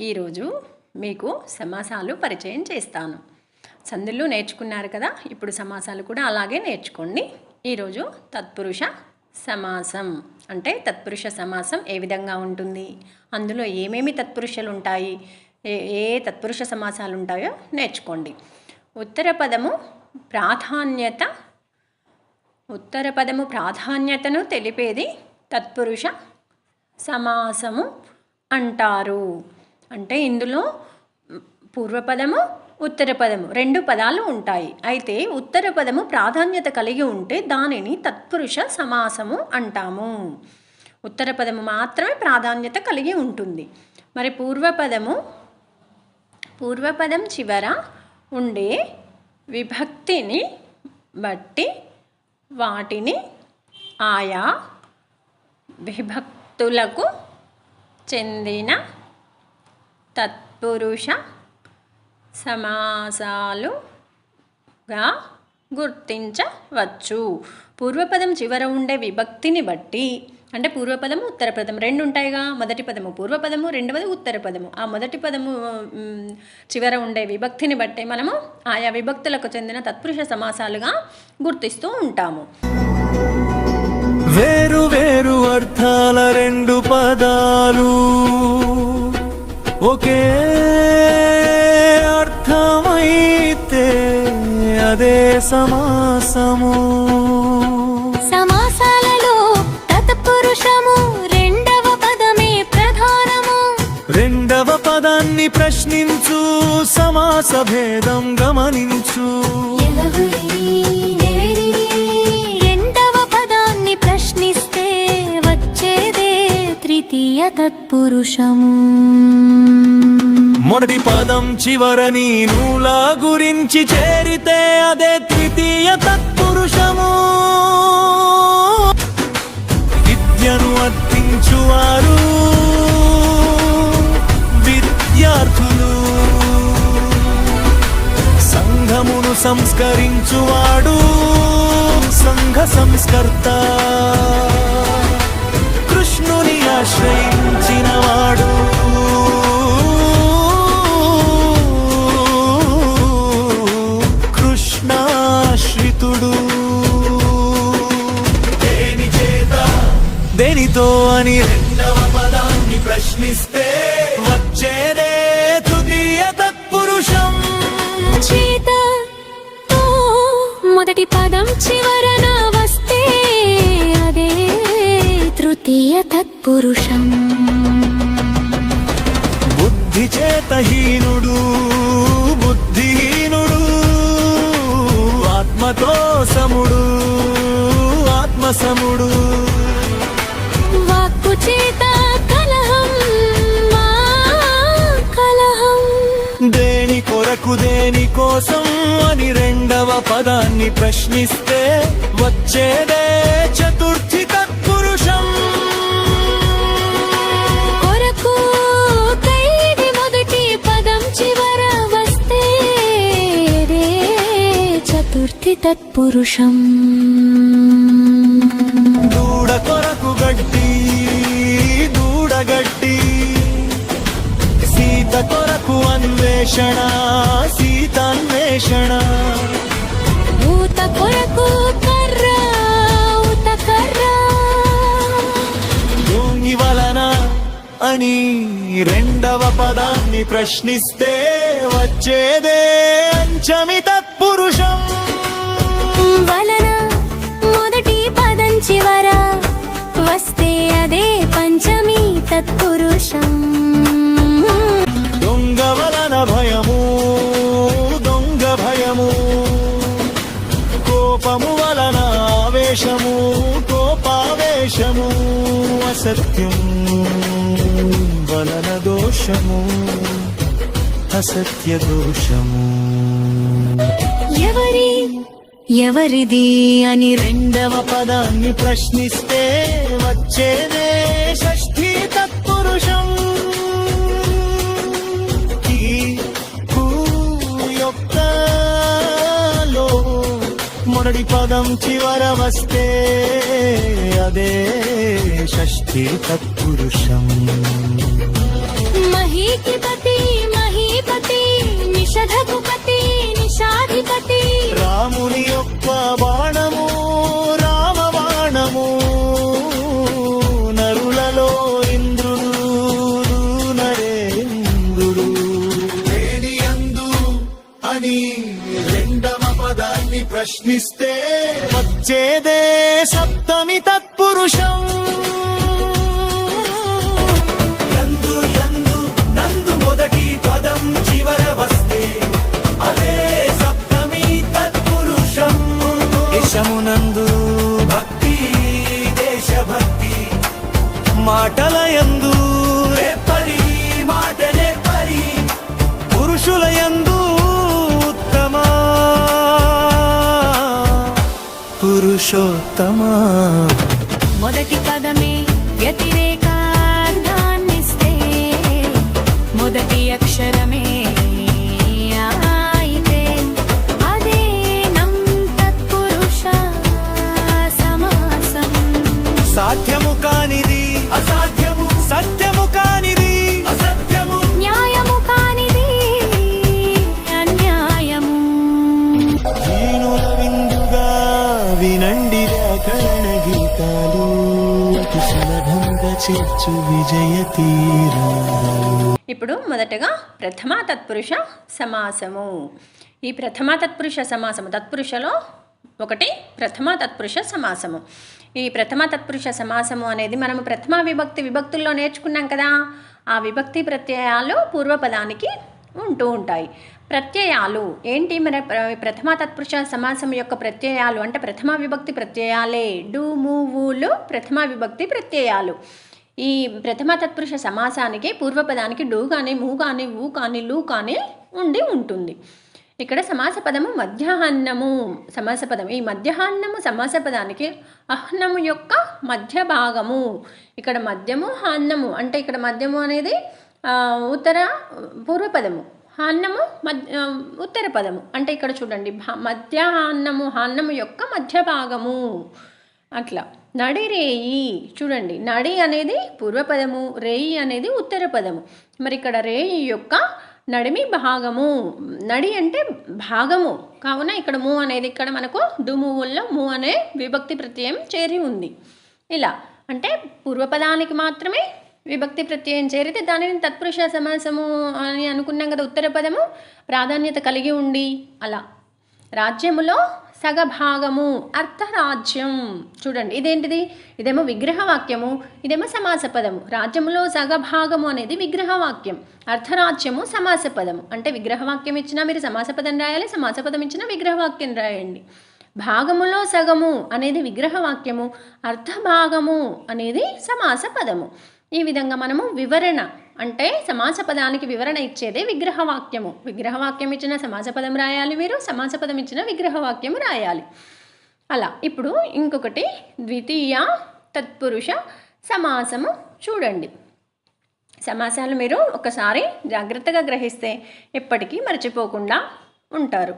ఈరోజు మీకు సమాసాలు పరిచయం చేస్తాను. సందులు నేర్చుకున్నారు కదా ఇప్పుడు సమాసాలు కూడా అలాగే నేర్చుకోండి. ఈరోజు తత్పురుష సమాసం. అంటే తత్పురుష సమాసం ఏ విధంగా ఉంటుంది? అందులో ఏమేమి తత్పురుషలు ఉంటాయి? ఏ ఏ తత్పురుష సమాసాలు ఉంటాయో నేర్చుకోండి. ఉత్తర పదము ప్రాధాన్యత ఉత్తర పదము ప్రాధాన్యతను తెలిపేది తత్పురుష సమాసము అంటారు. అంటే ఇందులో పూర్వపదము ఉత్తర పదము రెండు పదాలు ఉంటాయి. అయితే ఉత్తర పదము ప్రాధాన్యత కలిగి ఉంటే దానిని తత్పురుష సమాసము అంటాము. ఉత్తర పదము మాత్రమే ప్రాధాన్యత కలిగి ఉంటుంది. మరి పూర్వపదము పూర్వపదం చివర ఉండే విభక్తిని బట్టి వాటిని ఆయా విభక్తులకు చెందిన తత్పురుష సమాసాలుగా గుర్తించవచ్చు. పూర్వపదం చివర ఉండే విభక్తిని బట్టి అంటే పూర్వపదము ఉత్తర పదం రెండు ఉంటాయిగా. మొదటి పదము పూర్వపదము రెండవది ఉత్తర పదము ఆ మొదటి పదము చివర ఉండే విభక్తిని బట్టి మనము ఆయా విభక్తులకు చెందిన తత్పురుష సమాసాలుగా గుర్తిస్తూ ఉంటాము. వేరు వేరు అర్థాల రెండు పదాలు. ఒకే అర్థమైతే అదే సమాసము. సమాసాలలో తత్పురుషము రెండవ పదమే ప్రధానము. రెండవ పదాన్ని ప్రశ్నించు సమాస భేదం గమనించు. తృతీయ తత్పురుషము మొదటి పదం చివరని నూలా గురించి చేరితే అదే తృతీయ తత్పురుషము. విద్యను అర్థించువారు విద్యార్థులు. సంఘమును సంస్కరించువాడు సంఘ సంస్కర్త. కృష్ణుని ఆశ్రయించినవాడు. కృష్ణాశ్రితుడు. దేని చేత దేనితో అని రెండవ పదాన్ని ప్రశ్నిస్తే వచ్చేదే తృతీయ తత్పురుషం. చేత. మొదటి పదం చివరి తృతీయ తత్పురుషం బుద్ధి చేతహీనుడు బుద్ధిహీనుడు ఆత్మతో సముడు ఆత్మసముడు వాక్కు చేత కలహం కలహం దేని కొరకు దేని కోసం అని రెండవ పదాన్ని ప్రశ్నిస్తే వచ్చేదే చతుర్థి తత్పురుషం. దూడ కొరకు గడ్డి దూడగడ్డి సీత కొరకు అన్వేషణ సీతాన్వేషణ ఊత కొరకు కర్ర ఊత కర్ర. భూమి వలన అని రెండవ పదాన్ని ప్రశ్నిస్తే వచ్చేదే అంచమి అదే పంచమి తత్పురుషం. దొంగ వలన భయము దొంగ భయము. కోపము వలన ఆవేశము కోపావేశము అసత్యం వలన దోషము అసత్య దోషము. ఎవరి? ఎవరిది? అని రెండవ పదాన్ని ప్రశ్నిస్తే వచ్చేదే షష్ఠీ తత్పురుషం. ఈ హూ మొదటి పదం చివర వస్తే అదే షష్ఠీ తత్పురుషం. మహిళ మహీకిపతి మహీపతి నిషధకుపతి నిషాధిపతి ప్రశ్నిస్తే వచ్చేదే సప్తమి తత్పురుషం. నందు నందు నందు మొదటి పదం చివర వస్తే అదే సప్తమి తత్పురుషం. దేశమునందు భక్తి దేశభక్తి. మాటల పురుషోత్తమా. మొదటి పదమే వ్యతిరేకార్థాన్నిస్తే మొదటి అక్షరమే అయితే ఇప్పుడు మొదటగా ప్రథమ తత్పురుష సమాసము. ఈ ప్రథమ తత్పురుష సమాసము తత్పురుషలో ఒకటి ప్రథమ తత్పురుష సమాసము. ఈ ప్రథమ తత్పురుష సమాసము అనేది మనము ప్రథమ విభక్తి విభక్తుల్లో నేర్చుకున్నాం కదా ఆ విభక్తి ప్రత్యయాలు పూర్వపదానికి ఉంటూ ఉంటాయి. ప్రత్యయాలు ఏంటి మన ప్రథమ తత్పురుష సమాసం యొక్క ప్రత్యయాలు? అంటే ప్రథమ విభక్తి ప్రత్యయాలే. డూ మూవులు ప్రథమ విభక్తి ప్రత్యయాలు. ఈ ప్రథమ తత్పురుష సమాసానికి పూర్వపదానికి డు కానీ మూ కానీ ఊ కానీ లు కానీ ఉండి ఉంటుంది. ఇక్కడ సమాస పదము మధ్యాహ్నము సమాస పదం ఈ మధ్యాహ్నము సమాస పదానికి అహ్నము యొక్క మధ్య భాగము ఇక్కడ మధ్యము హాన్నము. అంటే ఇక్కడ మధ్యము అనేది ఉత్తర పూర్వపదము. హాన్నము మధ్య ఉత్తర పదము. అంటే ఇక్కడ చూడండి మధ్యాహ్నము హాన్నము యొక్క మధ్య భాగము అట్లా. నడి రేయి. చూడండి నడి అనేది పూర్వపదము రేయి అనేది ఉత్తర పదము మరి ఇక్కడ రేయి యొక్క నడిమి భాగము. నడి అంటే భాగము. కావున ఇక్కడ మూ అనేది ఇక్కడ మనకు దుమువుల్లో మూ అనే విభక్తి ప్రత్యయం చేరి ఉంది. ఇలా అంటే పూర్వపదానికి మాత్రమే విభక్తి ప్రత్యయం చేరితే దానిని తత్పురుష సమాసము అని అనుకున్నాం కదా ఉత్తర పదము ప్రాధాన్యత కలిగి ఉండి అలా. రాజ్యములో సగభాగము అర్థరాజ్యం. చూడండి ఇదేంటిది? ఇదేమో విగ్రహవాక్యము ఇదేమో సమాస పదము రాజ్యములో సగభాగము అనేది విగ్రహవాక్యం. అర్థరాజ్యము సమాస పదము అంటే విగ్రహవాక్యం ఇచ్చినా మీరు సమాస పదం రాయాలి సమాస పదం ఇచ్చినా విగ్రహవాక్యం రాయండి. భాగములో సగము అనేది విగ్రహవాక్యము అర్థభాగము అనేది సమాస పదము ఈ విధంగా మనము వివరణ అంటే సమాస పదానికి వివరణ ఇచ్చేదే విగ్రహవాక్యము. విగ్రహవాక్యం ఇచ్చిన సమాస పదం రాయాలి మీరు సమాస పదం ఇచ్చిన విగ్రహవాక్యము రాయాలి. అలా. ఇప్పుడు ఇంకొకటి ద్వితీయ తత్పురుష సమాసము చూడండి. సమాసాలు మీరు ఒకసారి జాగ్రత్తగా గ్రహిస్తే ఎప్పటికీ మర్చిపోకుండా ఉంటారు.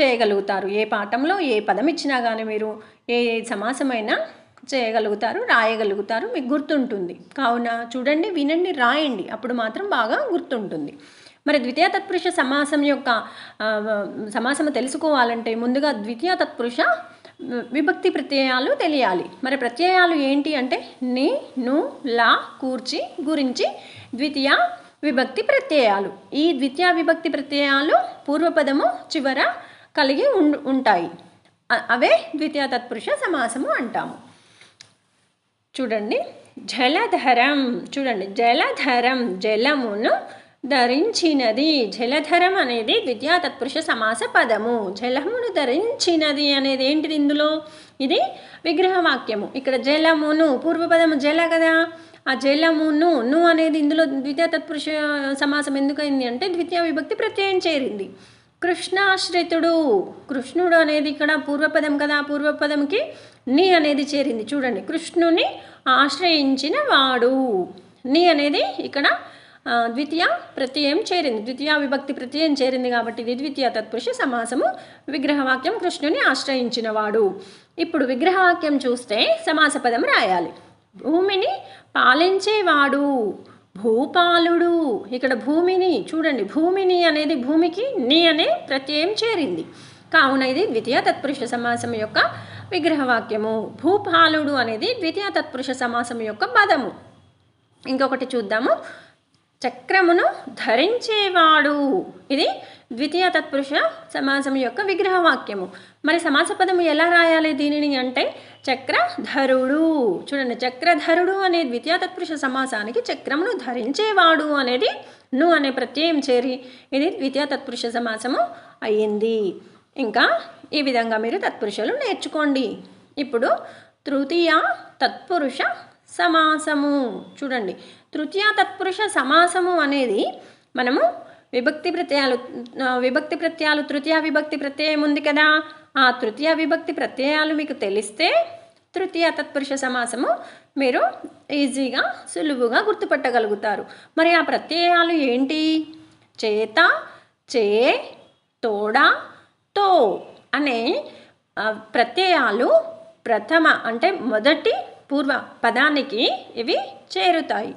చేయగలుగుతారు. ఏ పాఠంలో ఏ పదం ఇచ్చినా కానీ మీరు ఏ సమాసమైనా చేయగలుగుతారు రాయగలుగుతారు మీకు గుర్తుంటుంది. కావున చూడండి వినండి రాయండి. అప్పుడు మాత్రం బాగా గుర్తుంటుంది. మరి ద్వితీయ తత్పురుష సమాసం యొక్క సమాసము తెలుసుకోవాలంటే ముందుగా ద్వితీయ తత్పురుష విభక్తి ప్రత్యయాలు తెలియాలి. మరి ప్రత్యయాలు ఏంటి అంటే ని ను లా కూర్చి గురించి ద్వితీయ విభక్తి ప్రత్యయాలు. ఈ ద్వితీయ విభక్తి ప్రత్యయాలు పూర్వపదము చివర కలిగి ఉం ఉంటాయి. అవే ద్వితీయ తత్పురుష సమాసము అంటాము. చూడండి. జలధరం చూడండి. జలధరం జలమును ధరించినది. జలధరం అనేది ద్వితీయ తత్పురుష సమాస పదము. జలమును ధరించినది అనేది ఏంటిది ఇందులో? ఇది విగ్రహవాక్యము. ఇక్కడ జలమును పూర్వపదము జల కదా. ఆ జలమును ను అనేది ఇందులో ద్వితీయ తత్పురుష సమాసం ఎందుకైంది అంటే ద్వితీయ విభక్తి ప్రత్యయం చేరింది. కృష్ణాశ్రితుడు. కృష్ణుడు అనేది ఇక్కడ పూర్వపదం కదా పూర్వపదంకి నీ అనేది చేరింది. చూడండి కృష్ణుని ఆశ్రయించిన వాడు. నీ అనేది ఇక్కడ ద్వితీయ ప్రత్యయం చేరింది. ద్వితీయ విభక్తి ప్రత్యయం చేరింది కాబట్టి ఇది ద్వితీయ తత్పురుష సమాసము విగ్రహవాక్యం కృష్ణుని ఆశ్రయించిన వాడు. ఇప్పుడు విగ్రహవాక్యం చూస్తే సమాస పదం రాయాలి. భూమిని పాలించేవాడు. భూపాలుడు. ఇక్కడ భూమిని చూడండి. భూమిని అనేది భూమికి నీ అనే ప్రత్యయం చేరింది. కావున ఇది ద్వితీయ తత్పురుష సమాసం యొక్క విగ్రహవాక్యము. భూపాలుడు అనేది ద్వితీయ తత్పురుష సమాసం యొక్క పదము. ఇంకొకటి చూద్దాము. చక్రమును ధరించేవాడు. ఇది ద్వితీయ తత్పురుష సమాసం యొక్క విగ్రహ వాక్యము మరి సమాస పదము ఎలా రాయాలి దీనిని అంటే చక్రధరుడు. చూడండి చక్రధరుడు అనే ద్వితీయ తత్పురుష సమాసానికి చక్రమును ధరించేవాడు అనేది ను అనే ప్రత్యయం చేరి ఇది ద్వితీయ తత్పురుష సమాసము అయ్యింది ఇంకా ఈ విధంగా మీరు తత్పురుషులు నేర్చుకోండి. ఇప్పుడు తృతీయ తత్పురుష సమాసము. చూడండి తృతీయ తత్పురుష సమాసము అనేది మనము విభక్తి ప్రత్యయాలు విభక్తి ప్రత్యయాలు తృతీయ విభక్తి ప్రత్యయం ఉంది కదా. ఆ తృతీయ విభక్తి ప్రత్యయాలు మీకు తెలిస్తే తృతీయ తత్పురుష సమాసము మీరు ఈజీగా సులువుగా గుర్తుపట్టగలుగుతారు. మరి ఆ ప్రత్యయాలు ఏంటి? చేత చే తోడ తో అనే ప్రత్యయాలు ప్రథమ అంటే మొదటి పూర్వ పదానికి ఇవి చేరుతాయి.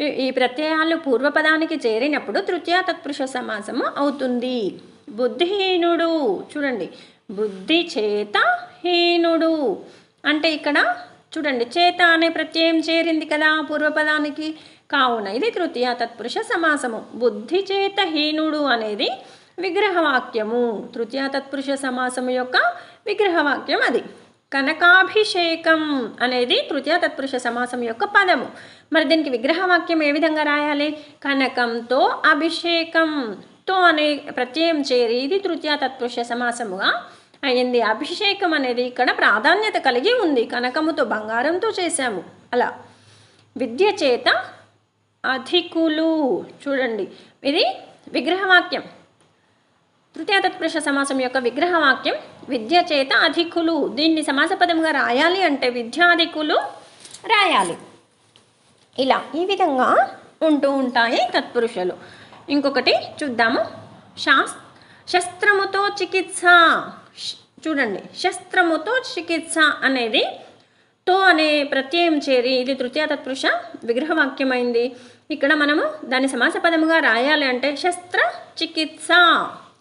ఈ- ఈ ప్రత్యయాలు పూర్వపదానికి చేరినప్పుడు తృతీయ తత్పురుష సమాసము అవుతుంది. బుద్ధిహీనుడు చూడండి బుద్ధి చేత హీనుడు. అంటే ఇక్కడ చూడండి చేత అనే ప్రత్యయం చేరింది కదా పూర్వపదానికి. కావున ఇది తృతీయ తత్పురుష సమాసము. బుద్ధి చేత హీనుడు అనేది విగ్రహవాక్యము. తృతీయ తత్పురుష సమాసము యొక్క విగ్రహవాక్యం అది. కనకాభిషేకం అనేది తృతీయ తత్పురుష సమాసం యొక్క పదము. మరి దీనికి విగ్రహవాక్యం ఏ విధంగా రాయాలి? కనకంతో అభిషేకం. తో అనే ప్రత్యయం చేరి ఇది తృతీయ తత్పురుష సమాసముగా అయింది. అభిషేకం అనేది ఇక్కడ ప్రాధాన్యత కలిగి ఉంది. కనకముతో బంగారంతో చేశాము. అలా. విద్య చేత అధికులు. చూడండి. ఇది విగ్రహవాక్యం. తృతీయ తత్పురుష సమాసం యొక్క విగ్రహవాక్యం విద్య చేత అధికులు. దీన్ని సమాస పదముగా రాయాలి అంటే విద్యాధికులు రాయాలి. ఇలా ఈ విధంగా ఉంటూ ఉంటాయి తత్పురుషులు. ఇంకొకటి చూద్దాము. శాస్ శస్త్రముతో చికిత్స. చూడండి. శస్త్రముతో చికిత్స అనేది తో అనే ప్రత్యయం చేరి ఇది తృతీయ తత్పురుష విగ్రహవాక్యమైంది. ఇక్కడ మనము దాని సమాస పదముగా రాయాలి అంటే శస్త్ర చికిత్స.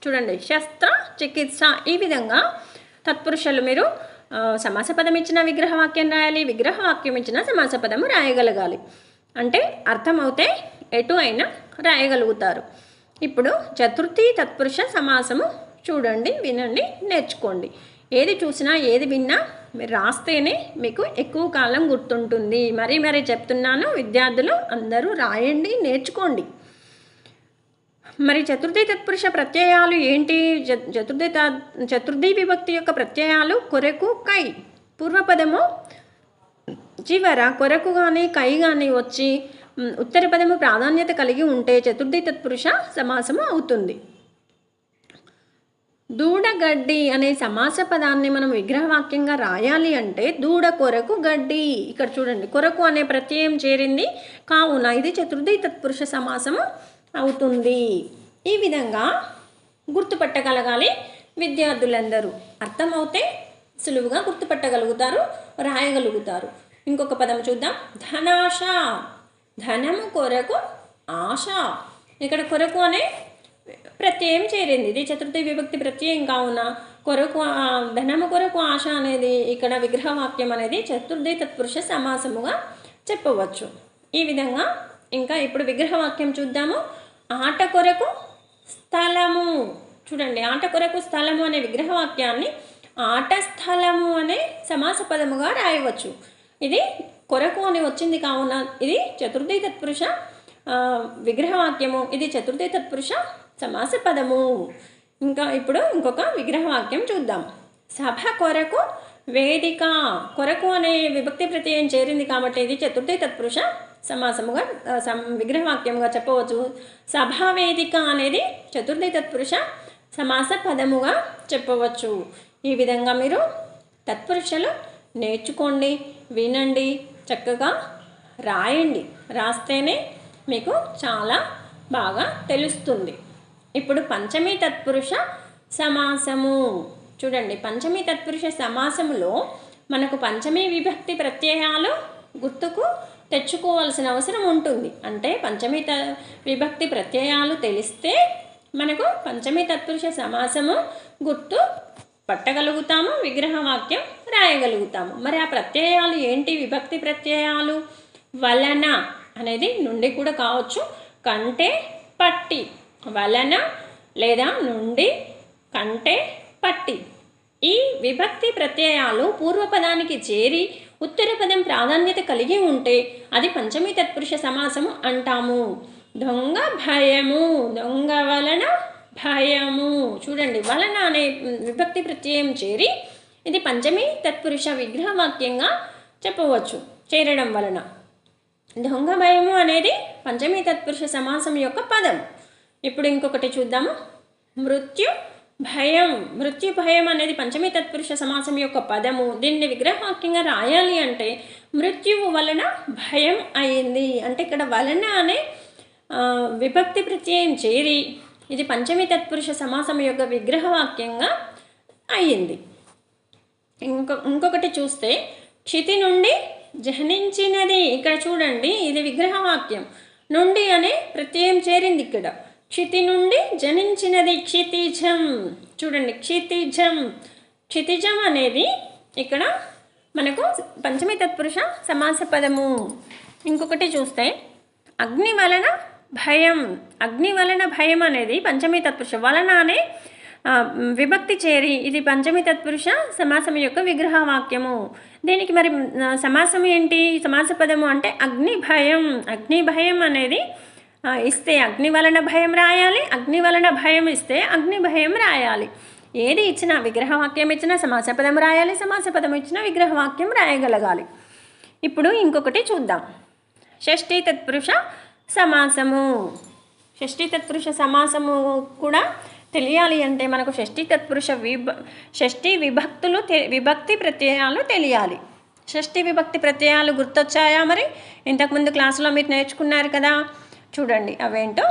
చూడండి శస్త్ర చికిత్స ఈ విధంగా తత్పురుషులు మీరు సమాస పదం ఇచ్చిన విగ్రహవాక్యం రాయాలి విగ్రహవాక్యం ఇచ్చిన సమాస పదము రాయగలగాలి. అంటే అర్థమవుతే ఎటు అయినా రాయగలుగుతారు. ఇప్పుడు చతుర్థి తత్పురుష సమాసము చూడండి వినండి నేర్చుకోండి. ఏది చూసినా ఏది విన్నా మీరు రాస్తేనే మీకు ఎక్కువ కాలం గుర్తుంటుంది. మరీ మరీ చెప్తున్నాను విద్యార్థులు అందరూ రాయండి నేర్చుకోండి. మరి చతుర్థి తత్పురుష ప్రత్యయాలు ఏంటి? చ- చతుర్థి చతుర్థి విభక్తి యొక్క ప్రత్యయాలు కొరకు కై. పూర్వపదము చివర కొరకు కానీ కై కానీ వచ్చి ఉత్తర పదము ప్రాధాన్యత కలిగి ఉంటే చతుర్థి తత్పురుష సమాసము అవుతుంది. దూడగడ్డి అనే సమాస పదాన్ని మనం విగ్రహవాక్యంగా రాయాలి అంటే దూడ కొరకు గడ్డి. ఇక్కడ చూడండి కొరకు అనే ప్రత్యయం చేరింది. కావున ఇది చతుర్థి తత్పురుష సమాసము అవుతుంది. ఈ విధంగా గుర్తుపట్టగలగాలి విద్యార్థులందరూ. అర్థమవుతే సులువుగా గుర్తుపట్టగలుగుతారు రాయగలుగుతారు. ఇంకొక పదం చూద్దాం. ధనాశ. ధనము కొరకు ఆశ. ఇక్కడ కొరకు అనే ప్రత్యయం చేరింది. ఇది చతుర్థ విభక్తి ప్రత్యయం కావున. కొరకు ధనము కొరకు ఆశ అనేది ఇక్కడ విగ్రహవాక్యం అనేది చతుర్థి తత్పురుష సమాసముగా చెప్పవచ్చు. ఈ విధంగా ఇంకా ఇప్పుడు విగ్రహవాక్యం చూద్దాము. ఆట కొరకు స్థలము. చూడండి ఆట కొరకు స్థలము అనే విగ్రహవాక్యాన్ని ఆట స్థలము అనే సమాస పదముగా రాయవచ్చు. ఇది కొరకు అని వచ్చింది కావున ఇది చతుర్థి తత్పురుష విగ్రహవాక్యము. ఇది చతుర్థి తత్పురుష సమాస పదము. ఇంకా ఇప్పుడు ఇంకొక విగ్రహవాక్యం చూద్దాం. సభ కొరకు వేదిక. కొరకు అనే విభక్తి ప్రత్యయం చేరింది కాబట్టి ఇది చతుర్థి తత్పురుష సమాసముగా సం విగ్రహవాక్యముగా చెప్పవచ్చు. సభా వేదిక అనేది చతుర్థి తత్పురుష సమాస పదముగా చెప్పవచ్చు. ఈ విధంగా మీరు తత్పురుషులు నేర్చుకోండి వినండి చక్కగా రాయండి. రాస్తేనే మీకు చాలా బాగా తెలుస్తుంది. ఇప్పుడు పంచమీ తత్పురుష సమాసము. చూడండి పంచమీ తత్పురుష సమాసములో మనకు పంచమీ విభక్తి ప్రత్యయాలు గుర్తుకు తెచ్చుకోవాల్సిన అవసరం ఉంటుంది. అంటే పంచమి త విభక్తి ప్రత్యయాలు తెలిస్తే మనకు పంచమి తత్పురుష సమాసము గుర్తు పట్టగలుగుతాము విగ్రహ వాక్యం రాయగలుగుతాము. మరి ఆ ప్రత్యయాలు ఏంటి? విభక్తి ప్రత్యయాలు వలన అనేది నుండి కూడా కావచ్చు. కంటే పట్టి వలన లేదా నుండి కంటే పట్టి. ఈ విభక్తి ప్రత్యయాలు పూర్వపదానికి చేరి ఉత్తర పదం ప్రాధాన్యత కలిగి ఉంటే అది పంచమి తత్పురుష సమాసము అంటాము. దొంగ భయము దొంగ వలన భయము. చూడండి వలన అనే విభక్తి ప్రత్యయం చేరి ఇది పంచమి తత్పురుష విగ్రహ వాక్యంగా చెప్పవచ్చు చేరడం వలన. దొంగ భయము అనేది పంచమి తత్పురుష సమాసం యొక్క పదం. ఇప్పుడు ఇంకొకటి చూద్దాము. మృత్యు భయం మృత్యు భయం అనేది పంచమీ తత్పురుష సమాసం యొక్క పదము. దీన్ని విగ్రహవాక్యంగా రాయాలి అంటే మృత్యువు వలన భయం అయింది. అంటే ఇక్కడ వలన అనే విభక్తి ప్రత్యయం చేరి ఇది పంచమి తత్పురుష సమాసం యొక్క విగ్రహవాక్యంగా అయింది. ఇంకొ ఇంకొకటి చూస్తే క్షితి నుండి జనించినది ఇక్కడ చూడండి ఇది విగ్రహవాక్యం నుండి అనే ప్రత్యయం చేరింది ఇక్కడ. క్షితి నుండి జనించినది క్షితిజం. చూడండి క్షితిజం. క్షితిజం అనేది ఇక్కడ మనకు పంచమి తత్పురుష సమాస పదము. ఇంకొకటి చూస్తే అగ్ని వలన భయం. అగ్ని వలన భయం అనేది పంచమి తత్పురుష వలన అనే విభక్తి చేరి ఇది పంచమి తత్పురుష సమాసం యొక్క విగ్రహ వాక్యము దీనికి మరి సమాసం ఏంటి? సమాస పదము అంటే అగ్ని భయం. అగ్ని భయం అనేది ఇస్తే అగ్ని వలన భయం రాయాలి అగ్ని వలన భయం ఇస్తే అగ్ని భయం రాయాలి. ఏది ఇచ్చినా విగ్రహవాక్యం ఇచ్చినా సమాస పదం రాయాలి సమాస పదం ఇచ్చినా విగ్రహవాక్యం రాయగలగాలి. ఇప్పుడు ఇంకొకటి చూద్దాం. షష్ఠీ తత్పురుష సమాసము. షష్ఠీ తత్పురుష సమాసము కూడా తెలియాలి అంటే మనకు షష్ఠీ తత్పురుష విభ షష్ఠీ విభక్తులు తె- విభక్తి ప్రత్యయాలు తెలియాలి. షష్ఠీ విభక్తి ప్రత్యయాలు గుర్తొచ్చాయా మరి? ఇంతకుముందు క్లాసులో మీరు నేర్చుకున్నారు కదా. చూడండి అవేంటో?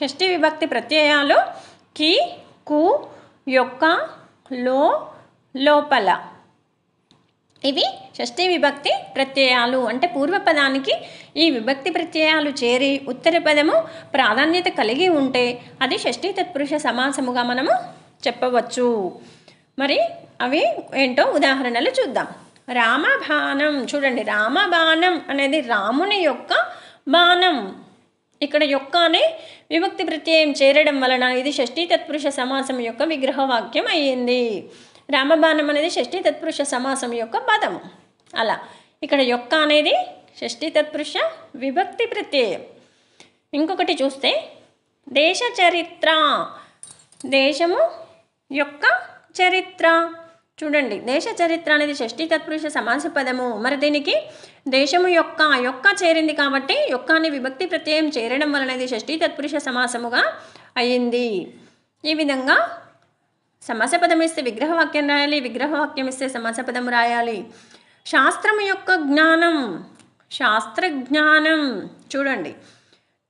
షష్ఠి విభక్తి ప్రత్యయాలు కి కు యొక్క లో లోపల. ఇవి షష్ఠి విభక్తి ప్రత్యయాలు. అంటే పూర్వపదానికి ఈ విభక్తి ప్రత్యయాలు చేరి ఉత్తర పదము ప్రాధాన్యత కలిగి ఉంటే అది షష్ఠీ తత్పురుష సమాసముగా మనము చెప్పవచ్చు. మరి అవి ఏంటో ఉదాహరణలు చూద్దాం. రామబాణం. చూడండి రామబాణం అనేది రాముని యొక్క బాణం. ఇక్కడ యొక్క అనే విభక్తి ప్రత్యయం చేరడం వలన ఇది షష్ఠీ తత్పురుష సమాసం యొక్క విగ్రహవాక్యం అయ్యింది. రామబాణం అనేది షష్ఠీ తత్పురుష సమాసం యొక్క పదము. అలా. ఇక్కడ యొక్క అనేది షష్ఠీ తత్పురుష విభక్తి ప్రత్యయం. ఇంకొకటి చూస్తే దేశ చరిత్ర. దేశము యొక్క చరిత్ర. చూడండి దేశ చరిత్ర అనేది షష్ఠి తత్పురుష సమాస పదము. మరి దీనికి దేశము యొక్క యొక్క చేరింది కాబట్టి యొక్క అనే విభక్తి ప్రత్యయం చేరడం వలన ఇది తత్పురుష సమాసముగా అయ్యింది ఈ విధంగా సమాస పదం ఇస్తే విగ్రహవాక్యం రాయాలి విగ్రహవాక్యం ఇస్తే సమాస పదం రాయాలి. శాస్త్రము యొక్క జ్ఞానం శాస్త్ర జ్ఞానం చూడండి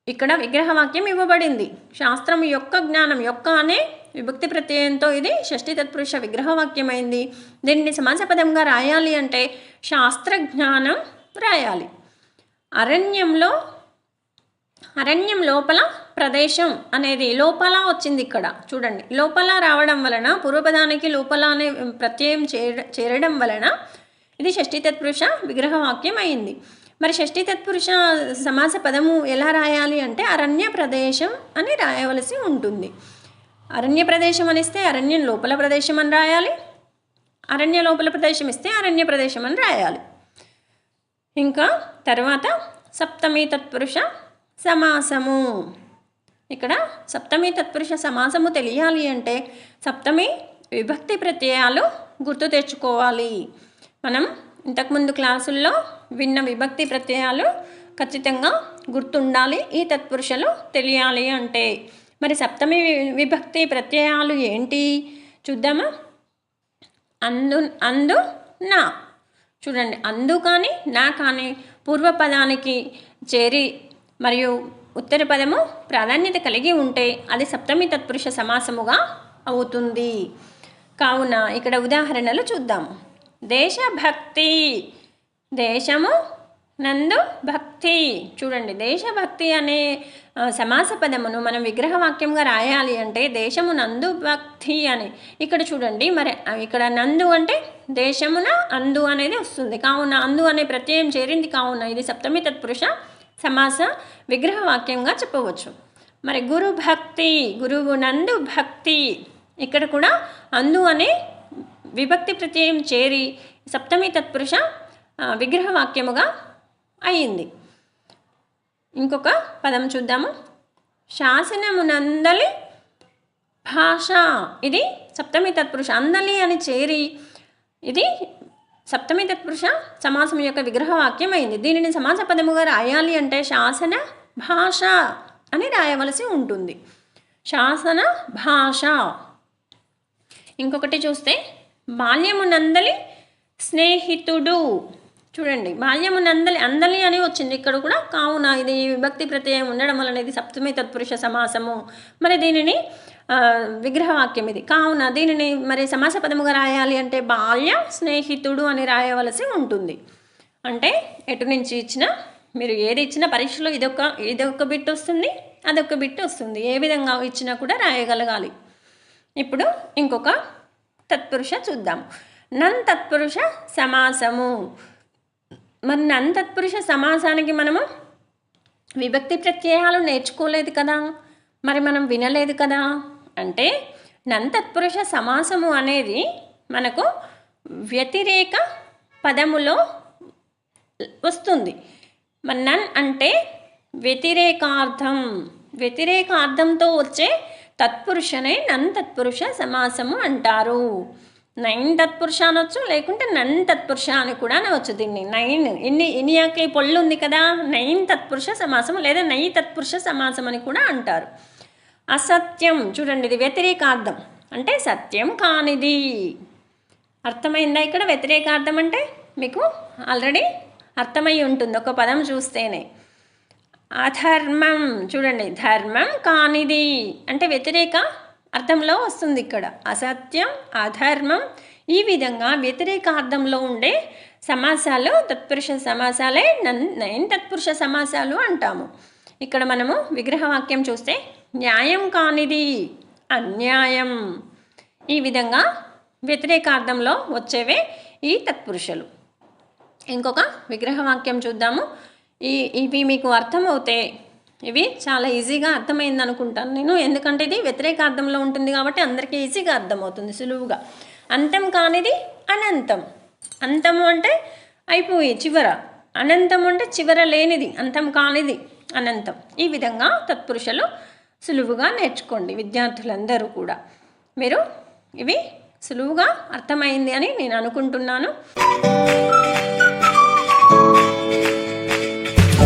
ఇక్కడ విగ్రహవాక్యం ఇవ్వబడింది. శాస్త్రం యొక్క జ్ఞానం యొక్క అనే విభక్తి ప్రత్యయంతో ఇది షష్ఠి తత్పురుష విగ్రహవాక్యమైంది. దీన్ని సమాస పదంగా రాయాలి అంటే శాస్త్ర జ్ఞానం రాయాలి. అరణ్యంలో అరణ్యం లోపల ప్రదేశం అనేది లోపల వచ్చింది ఇక్కడ. చూడండి లోపల రావడం వలన పూర్వపదానికి లోపల అనే ప్రత్యయం చేరడం వలన ఇది షష్ఠీ తత్పురుష విగ్రహవాక్యం అయింది మరి షష్ఠీ తత్పురుష సమాస పదము ఎలా రాయాలి అంటే అరణ్య ప్రదేశం అని రాయవలసి ఉంటుంది. అరణ్య ప్రదేశం అని ఇస్తే అరణ్యం లోపల ప్రదేశం అని రాయాలి. అరణ్య లోపల ప్రదేశం ఇస్తే అరణ్య ప్రదేశం అని రాయాలి. ఇంకా తర్వాత సప్తమి తత్పురుష సమాసము. ఇక్కడ సప్తమి తత్పురుష సమాసము తెలియాలి అంటే సప్తమి విభక్తి ప్రత్యయాలు గుర్తు తెచ్చుకోవాలి. మనం ఇంతకుముందు క్లాసుల్లో విన్న విభక్తి ప్రత్యయాలు ఖచ్చితంగా గుర్తుండాలి. ఈ తత్పురుషలు తెలియాలి అంటే మరి సప్తమి విభక్తి ప్రత్యయాలు ఏంటి? చూద్దామా? అందు అందు నా. చూడండి అందు కానీ నా కానీ పూర్వపదానికి చేరి మరియు ఉత్తర పదము ప్రాధాన్యత కలిగి ఉంటే అది సప్తమి తత్పురుష సమాసముగా అవుతుంది. కావున ఇక్కడ ఉదాహరణలు చూద్దాం. దేశభక్తి. దేశము నందు భక్తి. చూడండి దేశభక్తి అనే సమాస పదమును మనం విగ్రహవాక్యంగా రాయాలి అంటే దేశము నందు భక్తి అని. ఇక్కడ చూడండి మరి ఇక్కడ నందు అంటే దేశమున అందు అనేది వస్తుంది. కావున అందు అనే ప్రత్యయం చేరింది. కావున ఇది సప్తమి తత్పురుష సమాస విగ్రహవాక్యంగా చెప్పవచ్చు. మరి గురు భక్తి గురువు నందు భక్తి. ఇక్కడ కూడా అందు అనే విభక్తి ప్రత్యయం చేరి సప్తమి తత్పురుష విగ్రహవాక్యముగా అయింది ఇంకొక పదం చూద్దాము? శాసనమునందలి భాష. ఇది సప్తమి తత్పురుష. అందలి అని చేరి ఇది సప్తమి తత్పురుష సమాసం యొక్క విగ్రహ వాక్యం అయింది దీనిని సమాస పదముగా రాయాలి అంటే శాసన భాష అని రాయవలసి ఉంటుంది. శాసన భాష. ఇంకొకటి చూస్తే బాల్యమునందలి స్నేహితుడు. చూడండి. బాల్యమునందలి అందలి అని వచ్చింది. ఇక్కడ కూడా కావున ఇది విభక్తి ప్రత్యయం ఉండడం వలన ఇది సప్తమి తత్పురుష సమాసము. మరి దీనిని విగ్రహవాక్యం ఇది. కావున దీనిని మరి సమాస పదముగా రాయాలి అంటే బాల్య స్నేహితుడు అని రాయవలసి ఉంటుంది. అంటే ఎటు నుంచి ఇచ్చినా మీరు ఏది ఇచ్చినా పరీక్షలో ఇదొక ఇదొక బిట్ వస్తుంది అదొక బిట్ వస్తుంది. ఏ విధంగా ఇచ్చినా కూడా రాయగలగాలి. ఇప్పుడు ఇంకొక తత్పురుష చూద్దాం నన్ తత్పురుష సమాసము. మరి నన్ తత్పురుష సమాసానికి మనము విభక్తి ప్రత్యయాలు నేర్చుకోలేదు కదా? మరి మనం వినలేదు కదా? అంటే నన్ తత్పురుష సమాసము అనేది మనకు వ్యతిరేక పదములో వస్తుంది. మరి నన్ అంటే వ్యతిరేకార్థం. వ్యతిరేకార్థంతో వచ్చే తత్పురుషనే నన్ తత్పురుష సమాసము అంటారు. నైన్ తత్పురుష అనొచ్చు లేకుంటే నన్ తత్పురుష అని కూడా అనవచ్చు దీన్ని. నైన్ ఇన్ని ఇనియాకి పొళ్ళు ఉంది కదా? నైన్ తత్పురుష సమాసం లేదా నై తత్పురుష సమాసం అని కూడా అంటారు. అసత్యం చూడండి ఇది వ్యతిరేకార్థం. అంటే సత్యం కానిది. అర్థమైందా ఇక్కడ? వ్యతిరేకార్థం అంటే మీకు ఆల్రెడీ అర్థమై ఉంటుంది ఒక పదం చూస్తేనే. అధర్మం చూడండి ధర్మం కానిది. అంటే వ్యతిరేక అర్థంలో వస్తుంది ఇక్కడ. అసత్యం అధర్మం ఈ విధంగా వ్యతిరేక అర్థంలో ఉండే సమాసాలు తత్పురుష సమాసాలే నన్ నైన్ తత్పురుష సమాసాలు అంటాము. ఇక్కడ మనము విగ్రహవాక్యం చూస్తే న్యాయం కానిది అన్యాయం. ఈ విధంగా వ్యతిరేకార్థంలో వచ్చేవే ఈ తత్పురుషులు. ఇంకొక విగ్రహవాక్యం చూద్దాము. ఈ ఇవి మీకు అర్థమవుతే ఇవి చాలా ఈజీగా అర్థమైంది అనుకుంటాను నేను. ఎందుకంటే ఇది వ్యతిరేకార్థంలో ఉంటుంది కాబట్టి అందరికీ ఈజీగా అర్థమవుతుంది సులువుగా. అంతం కానిది అనంతం. అంతము అంటే అయిపోయి చివర. అనంతం అంటే చివర లేనిది అంతం కానిది అనంతం. ఈ విధంగా తత్పురుషులు సులువుగా నేర్చుకోండి విద్యార్థులందరూ కూడా. మీరు ఇవి సులువుగా అర్థమైంది అని నేను అనుకుంటున్నాను.